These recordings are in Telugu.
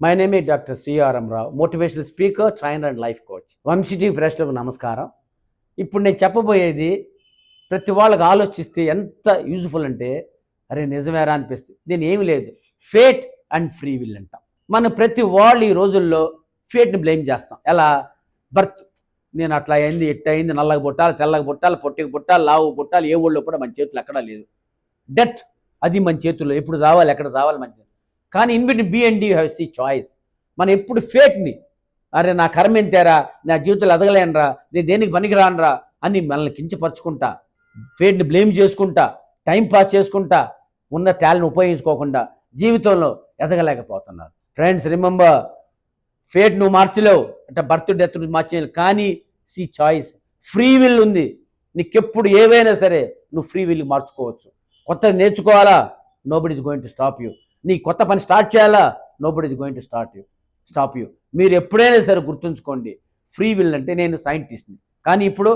My name is doctor CRM Rao motivational speaker trainer and life coach వంశీటీ ప్రేక్షకులకు నమస్కారం. ఇప్పుడు నేను చెప్పబోయేది ప్రతి వాళ్ళకి ఆలోచిస్తే ఎంత యూజ్ఫుల్ అంటే అరే నిజమేరా అనిపిస్తుంది. దీని ఏమి లేదు. ఫేట్ అండ్ ఫ్రీ విల్ అంటాం. మనం ప్రతి వాళ్ళు ఈ రోజుల్లో ఫేట్ని బ్లేమ్ చేస్తాం. ఎలా? బర్త్ నేను అట్లా అయింది ఎట్ అయింది నల్లగా పుట్టాలి తెల్లగా పుట్టాలి పొట్టికి పుట్టాలి లావు పుట్టాలి ఏ ఊళ్ళో కూడా మన చేతులు ఎక్కడా లేదు డెత్ అది మన చేతుల్లో. ఎప్పుడు చావాలి ఎక్కడ చావాలి మన కానీ in between B and D have C choice మనం ఎప్పుడు ఫేట్ని అరే నా కర్మ ఎంతేరా నా జీవితంలో ఎదగలేనరా నేను దేనికి పనికిరానరా అని మనల్ని కించపరుచుకుంటా ఫేట్ని బ్లేమ్ చేసుకుంటా టైం పాస్ చేసుకుంటా ఉన్న టాలెంట్ ఉపయోగించుకోకుండా జీవితంలో ఎదగలేకపోతున్నారు. ఫ్రెండ్స్ రిమెంబర్ ఫేట్ నువ్వు మార్చలేవు అంటే బర్త్ డెత్ నువ్వు మార్చలేవు కానీ సి చాయిస్ ఫ్రీ విల్ ఉంది. నీకెప్పుడు ఏవైనా సరే నువ్వు ఫ్రీ విల్ మార్చుకోవచ్చు. కొత్తగా నేర్చుకోవాలా? Nobody is going to stop you నీ కొత్త పని స్టార్ట్ చేయాలా? Nobody is going to start you stop you మీరు ఎప్పుడైనా సరే గుర్తుంచుకోండి. ఫ్రీ విల్ అంటే నేను సైంటిస్ట్ని కానీ ఇప్పుడు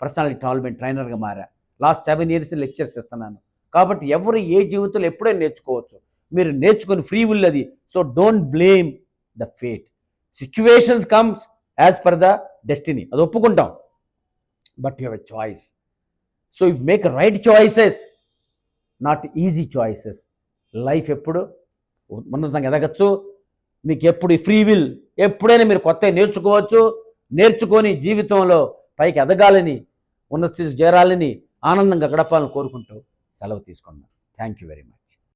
పర్సనాలిటీ డెవలప్మెంట్ ట్రైనర్గా మారా. లాస్ట్ సెవెన్ ఇయర్స్ లెక్చర్స్ ఇస్తున్నాను కాబట్టి ఎవరు ఏ జీవితంలో ఎప్పుడైనా నేర్చుకోవచ్చు. మీరు నేర్చుకొని ఫ్రీ విల్ అది. So don't blame the fate situations comes as per the destiny అది ఒప్పుకుంటాం. But you have a choice so if make right choices not easy choices life ఎప్పుడు? ఉన్నతంగా ఎదగచ్చు. మీకు ఎప్పుడు ఫ్రీ విల్? ఎప్పుడైనా మీరు కొత్త నేర్చుకోవచ్చు. నేర్చుకొని జీవితంలో పైకి ఎదగాలని ఉన్నత చేరాలని ఆనందంగా గడపాలని కోరుకుంటూ సెలవు తీసుకున్నాను థ్యాంక్ యూ వెరీ మచ్